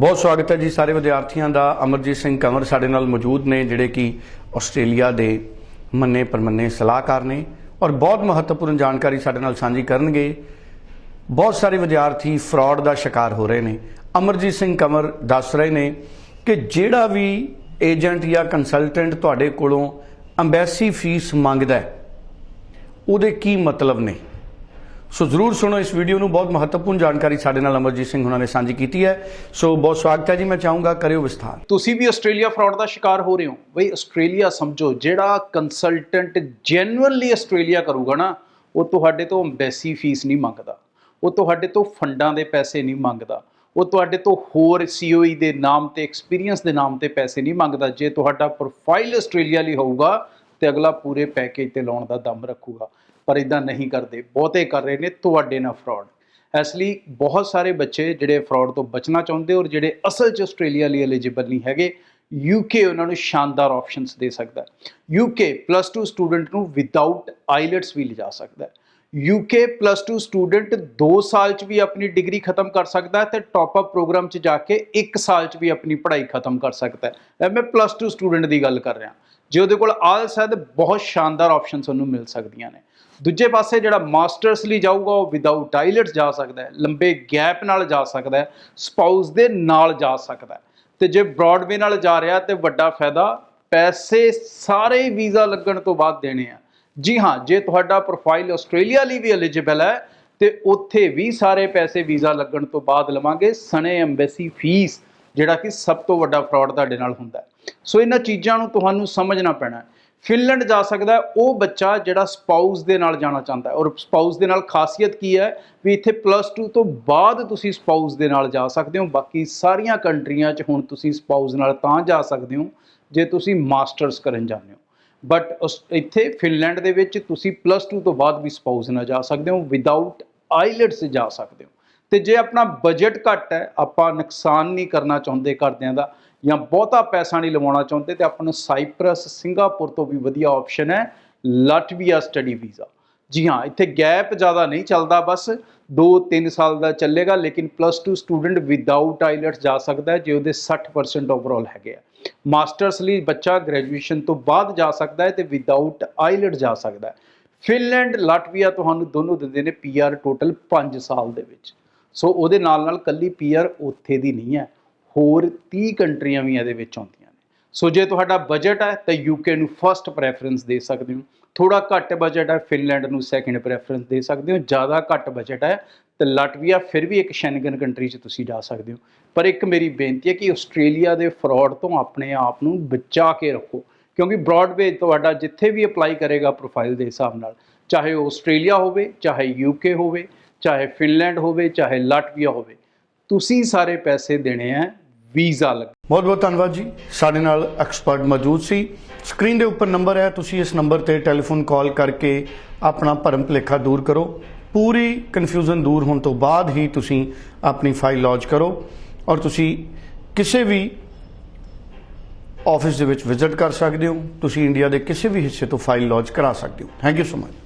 ਬਹੁਤ ਸਵਾਗਤ ਹੈ ਜੀ ਸਾਰੇ ਵਿਦਿਆਰਥੀਆਂ ਦਾ। ਅਮਰਜੀਤ ਸਿੰਘ ਕੰਵਰ ਸਾਡੇ ਨਾਲ ਮੌਜੂਦ ਨੇ, ਜਿਹੜੇ ਕਿ ਆਸਟ੍ਰੇਲੀਆ ਦੇ ਮੰਨੇ ਪਰਮੰਨੇ ਸਲਾਹਕਾਰ ਨੇ ਔਰ ਬਹੁਤ ਮਹੱਤਵਪੂਰਨ ਜਾਣਕਾਰੀ ਸਾਡੇ ਨਾਲ ਸਾਂਝੀ ਕਰਨਗੇ। ਬਹੁਤ ਸਾਰੇ ਵਿਦਿਆਰਥੀ ਫਰਾਡ ਦਾ ਸ਼ਿਕਾਰ ਹੋ ਰਹੇ ਨੇ। ਅਮਰਜੀਤ ਸਿੰਘ ਕੰਵਰ ਦੱਸ ਰਹੇ ਨੇ ਕਿ ਜਿਹੜਾ ਵੀ ਏਜੰਟ ਜਾਂ ਕੰਸਲਟੈਂਟ ਤੁਹਾਡੇ ਕੋਲੋਂ ਅੰਬੈਸੀ ਫੀਸ ਮੰਗਦਾ ਹੈ, ਉਹਦੇ ਕੀ ਮਤਲਬ ਨੇ? ਸੋ ਜ਼ਰੂਰ ਸੁਣੋ ਇਸ ਵੀਡੀਓ ਨੂੰ, ਬਹੁਤ ਮਹੱਤਵਪੂਰਨ ਜਾਣਕਾਰੀ ਸਾਡੇ ਨਾਲ ਅਮਰਜੀਤ ਸਿੰਘ ਉਹਨਾਂ ਨੇ ਸਾਂਝੀ ਕੀਤੀ ਹੈ। ਸੋ ਬਹੁਤ ਸਵਾਗਤ ਹੈ ਜੀ, ਮੈਂ ਚਾਹੂੰਗਾ ਕਰਿਓ ਵਿਸਥਾਰ। ਤੁਸੀਂ ਵੀ ਆਸਟ੍ਰੇਲੀਆ ਫਰਾਡ ਦਾ ਸ਼ਿਕਾਰ ਹੋ ਰਹੇ ਹੋ। ਬਈ ਆਸਟ੍ਰੇਲੀਆ ਸਮਝੋ, ਜਿਹੜਾ ਕੰਸਲਟੈਂਟ ਜੈਨੂਇਨਲੀ ਆਸਟ੍ਰੇਲੀਆ ਕਰੂਗਾ ਨਾ, ਉਹ ਤੁਹਾਡੇ ਤੋਂ ਐਮਬੈਸੀ ਫੀਸ ਨਹੀਂ ਮੰਗਦਾ। ਉਹ ਤੁਹਾਡੇ ਤੋਂ ਫੰਡਾਂ ਦੇ ਪੈਸੇ ਨਹੀਂ ਮੰਗਦਾ। ਉਹ ਤੁਹਾਡੇ ਤੋਂ ਹੋਰ ਸੀਓਈ ਦੇ ਨਾਮ ਤੇ ਐਕਸਪੀਰੀਅੰਸ ਦੇ ਨਾਮ ਤੇ ਪੈਸੇ ਨਹੀਂ ਮੰਗਦਾ। ਜੇ ਤੁਹਾਡਾ ਪ੍ਰੋਫਾਈਲ ਆਸਟ੍ਰੇਲੀਆ ਲਈ ਹੋਊਗਾ ਤੇ ਅਗਲਾ ਪੂਰੇ ਪੈਕੇਜ ਤੇ ਲਾਉਣ ਦਾ ਦਮ ਰੱਖੂਗਾ। ਪਰ ਇਦਾਂ ਨਹੀਂ ਕਰਦੇ। ਬਹੁਤੇ ਕਰ ਰਹੇ ਨੇ ਤੁਹਾਡੇ ਨਾਲ ਫਰਾਡ ਇਸ ਲਈ ਬਹੁਤ ਸਾਰੇ ਬੱਚੇ ਜਿਹੜੇ ਫਰਾਡ ਤੋਂ ਬਚਣਾ ਚਾਹੁੰਦੇ ਔਰ ਜਿਹੜੇ ਅਸਲ 'ਚ ਆਸਟ੍ਰੇਲੀਆ ਲਈ ਐਲੀਜੀਬਲ ਨਹੀਂ ਹੈਗੇ ਯੂਕੇ ਉਹਨਾਂ ਨੂੰ ਸ਼ਾਨਦਾਰ ਆਪਸ਼ਨਸ ਦੇ ਸਕਦਾ ਹੈ। ਯੂਕੇ ਪਲੱਸ 2 ਸਟੂਡੈਂਟ ਨੂੰ ਵਿਦਆਊਟ ਆਈਲੈਟਸ ਵੀ ਲਿਜਾ ਸਕਦਾ ਹੈ। ਯੂਕੇ ਪਲੱਸ 2 ਸਟੂਡੈਂਟ 2 ਸਾਲ 'ਚ ਵੀ ਆਪਣੀ ਡਿਗਰੀ ਖਤਮ ਕਰ ਸਕਦਾ ਹੈ ਤੇ ਟਾਪ ਅਪ ਪ੍ਰੋਗਰਾਮ 'ਚ ਜਾ ਕੇ 1 ਸਾਲ 'ਚ ਵੀ ਆਪਣੀ ਪੜ੍ਹਾਈ ਖਤਮ ਕਰ ਸਕਦਾ ਹੈ। ਇਹ ਮੈਂ ਪਲੱਸ 2 ਸਟੂਡੈਂਟ ਦੀ ਗੱਲ ਕਰ ਰਿਹਾ। ਜੇ ਉਹਦੇ ਕੋਲ ਆਲਸ ਹੈ, ਤੇ ਬਹੁਤ ਸ਼ਾਨਦਾਰ ਆਪਸ਼ਨ ਤੁਹਾਨੂੰ ਮਿਲ ਸਕਦੀਆਂ ਨੇ। ਦੂਜੇ ਪਾਸੇ ਜਿਹੜਾ ਮਾਸਟਰਸ ਲਈ ਜਾਊਗਾ, ਉਹ ਵਿਦਆਊਟ ਆਈਲਟਸ ਜਾ ਸਕਦਾ ਹੈ, ਲੰਬੇ ਗੈਪ ਨਾਲ ਜਾ ਸਕਦਾ ਹੈ ਸਪਾਊਸ ਦੇ ਨਾਲ ਜਾ ਸਕਦਾ ਹੈ। ਤੇ ਜੇ ਬ੍ਰੌਡਵੇ ਨਾਲ ਜਾ ਰਿਹਾ, ਤੇ ਵੱਡਾ ਫਾਇਦਾ ਪੈਸੇ ਸਾਰੇ ਵੀਜ਼ਾ ਲੱਗਣ ਤੋਂ ਬਾਅਦ ਦੇਣੇ ਆ। ਜੀ ਹਾਂ, ਜੇ ਤੁਹਾਡਾ ਪ੍ਰੋਫਾਈਲ ਆਸਟ੍ਰੇਲੀਆ ਲਈ ਵੀ ਐਲੀਜੀਬਲ ਹੈ, ਤੇ ਉੱਥੇ ਵੀ ਸਾਰੇ ਪੈਸੇ ਵੀਜ਼ਾ ਲੱਗਣ ਤੋਂ ਬਾਅਦ ਲਵਾਂਗੇ। ਸਣੇ ਐਮਬੈਸੀ ਫੀਸ ਜਿਹੜਾ ਕਿ ਸਭ ਤੋਂ ਵੱਡਾ ਫਰਾਡ ਤੁਹਾਡੇ ਨਾਲ ਹੁੰਦਾ ਹੈ। ਸੋ ਇਹਨਾਂ ਚੀਜ਼ਾਂ ਨੂੰ ਤੁਹਾਨੂੰ ਸਮਝਣਾ ਪੈਣਾ ਹੈ। ਫਿਨਲੈਂਡ ਜਾ ਸਕਦਾ ਉਹ ਬੱਚਾ ਜਿਹੜਾ ਸਪਾਊਸ ਦੇ ਨਾਲ ਜਾਣਾ ਚਾਹੁੰਦਾ ਹੈ। ਔਰ ਸਪਾਊਸ ਦੇ ਨਾਲ ਖਾਸੀਅਤ ਕੀ ਹੈ? ਵੀ ਇੱਥੇ ਪਲੱਸ 2 ਤੋਂ ਬਾਅਦ ਤੁਸੀਂ ਸਪਾਊਸ ਦੇ ਨਾਲ ਜਾ ਸਕਦੇ ਹੋ। ਬਾਕੀ ਸਾਰੀਆਂ ਕੰਟਰੀਆਂ 'ਚ ਹੁਣ ਤੁਸੀਂ ਸਪਾਊਸ ਨਾਲ ਤਾਂ ਜਾ ਸਕਦੇ ਹੋ, ਜੇ ਤੁਸੀਂ ਮਾਸਟਰਸ ਕਰਨ ਜਾਂਦੇ ਹੋ। ਬਟ ਇੱਥੇ ਫਿਨਲੈਂਡ ਦੇ ਵਿੱਚ ਤੁਸੀਂ ਪਲੱਸ 2 ਤੋਂ ਬਾਅਦ ਵੀ ਸਪਾਊਸ ਨਾਲ ਜਾ ਸਕਦੇ ਹੋ। ਵਿਦਆਊਟ ਆਈਲੈਟਸ ਜਾ ਸਕਦੇ ਹੋ। ਤੇ ਜੇ ਆਪਣਾ ਬਜਟ ਘੱਟ ਹੈ, ਆਪਾਂ ਨੁਕਸਾਨ ਨਹੀਂ ਕਰਨਾ ਚਾਹੁੰਦੇ ਘਰਦਿਆਂ ਦਾ ਜਾਂ ਬਹੁਤਾ ਪੈਸਾ ਨਹੀਂ ਲਵਾਉਣਾ ਚਾਹੁੰਦੇ ਤੇ ਆਪਾਂ ਨੂੰ ਸਾਈਪਰਸ ਸਿੰਗਾਪੁਰ ਤੋਂ ਵੀ ਵਧੀਆ ਆਪਸ਼ਨ ਹੈ ਲਾਟਵੀਆ ਸਟੱਡੀ ਵੀਜ਼ਾ ਜੀ ਹਾਂ, ਇੱਥੇ ਗੈਪ ਜ਼ਿਆਦਾ ਨਹੀਂ ਚੱਲਦਾ, ਬਸ 2-3 ਸਾਲ ਦਾ ਚੱਲੇਗਾ, ਲੇਕਿਨ ਪਲੱਸ 2 ਸਟੂਡੈਂਟ ਵਿਦਆਊਟ ਆਈਲੈਟਸ ਜਾ ਸਕਦਾ ਹੈ, ਜੇ ਉਹਦੇ 60% ਓਵਰਆਲ ਹੈਗੇ ਆ। ਮਾਸਟਰਸ ਲਈ ਬੱਚਾ ਗ੍ਰੈਜੂਏਸ਼ਨ ਤੋਂ ਬਾਅਦ ਜਾ ਸਕਦਾ ਹੈ ਤੇ ਵਿਦਆਊਟ ਆਈਲੈਟ ਜਾ ਸਕਦਾ ਹੈ। ਫਿਨਲੈਂਡ ਲਾਟਵੀਆ ਤੁਹਾਨੂੰ ਦੋਨੋਂ ਦਿੰਦੇ ਨੇ ਪੀਆਰ ਟੋਟਲ 5 ਸਾਲ ਦੇ ਵਿੱਚ। ਸੋ ਉਹਦੇ ਨਾਲ ਨਾਲ ਕੱਲੀ ਪੀਆਰ ਉੱਥੇ ਦੀ ਨਹੀਂ ਹੈ, ਹੋਰ 30 ਕੰਟਰੀਆਂ ਵੀ ਇਹਦੇ ਵਿੱਚ ਆਉਂਦੀਆਂ ਨੇ। ਸੋ ਜੇ ਤੁਹਾਡਾ ਬਜਟ ਹੈ, ਤਾਂ ਯੂਕੇ ਨੂੰ ਫਰਸਟ ਪ੍ਰੈਫਰੈਂਸ ਦੇ ਸਕਦੇ ਹੋ। ਥੋੜਾ ਘੱਟ ਬਜਟ ਹੈ ਫਿਨਲੈਂਡ ਨੂੰ ਸੈਕੰਡ ਪ੍ਰੈਫਰੈਂਸ ਦੇ ਸਕਦੇ ਹੋ। ਜ਼ਿਆਦਾ ਘੱਟ ਬਜਟ ਹੈ, ਤਾਂ ਲਾਟਵੀਆ ਫਿਰ ਵੀ ਇੱਕ ਸ਼ੈਨਗਨ ਕੰਟਰੀ 'ਚ ਤੁਸੀਂ ਜਾ ਸਕਦੇ ਹੋ। ਪਰ ਇੱਕ ਮੇਰੀ ਬੇਨਤੀ ਹੈ ਕਿ ਆਸਟ੍ਰੇਲੀਆ ਦੇ ਫਰਾਡ ਤੋਂ ਆਪਣੇ ਆਪ ਨੂੰ ਬਚਾ ਕੇ ਰੱਖੋ, ਕਿਉਂਕਿ ਬ੍ਰੌਡਵੇ ਤੁਹਾਡਾ ਜਿੱਥੇ ਵੀ ਅਪਲਾਈ ਕਰੇਗਾ ਪ੍ਰੋਫਾਈਲ ਦੇ ਹਿਸਾਬ ਨਾਲ, ਚਾਹੇ ਉਹ ਆਸਟ੍ਰੇਲੀਆ ਹੋਵੇ, ਚਾਹੇ ਯੂਕੇ ਹੋਵੇ ਚਾਹੇ ਫਿਨਲੈਂਡ ਹੋਵੇ, ਚਾਹੇ ਲਾਟਵੀਆ ਹੋਵੇ, ਤੁਸੀਂ ਸਾਰੇ ਪੈਸੇ ਦੇਣੇ ਆ, ਵੀਜ਼ਾ ਲੱਗ। ਬਹੁਤ ਬਹੁਤ ਧੰਨਵਾਦ ਜੀ। ਸਾਡੇ ਨਾਲ ਐਕਸਪਰਟ ਮੌਜੂਦ ਸੀ। ਸਕਰੀਨ ਦੇ ਉੱਪਰ ਨੰਬਰ ਹੈ, ਤੁਸੀਂ ਇਸ ਨੰਬਰ ਤੇ ਟੈਲੀਫੋਨ ਕਾਲ ਕਰਕੇ ਆਪਣਾ ਭਰਮ ਭੁਲੇਖਾ ਦੂਰ ਕਰੋ। ਪੂਰੀ ਕਨਫਿਊਜ਼ਨ ਦੂਰ ਹੋਣ ਤੋਂ ਬਾਅਦ ਹੀ ਤੁਸੀਂ ਆਪਣੀ ਫਾਈਲ ਲੌਂਚ ਕਰੋ ਔਰ ਤੁਸੀਂ ਕਿਸੇ ਵੀ ਆਫਿਸ ਦੇ ਵਿੱਚ ਵਿਜ਼ਿਟ ਕਰ ਸਕਦੇ ਹੋ। ਤੁਸੀਂ ਇੰਡੀਆ ਦੇ ਕਿਸੇ ਵੀ ਹਿੱਸੇ ਤੋਂ ਫਾਈਲ ਲੌਂਚ ਕਰਾ ਸਕਦੇ ਹੋ। Thank you so much.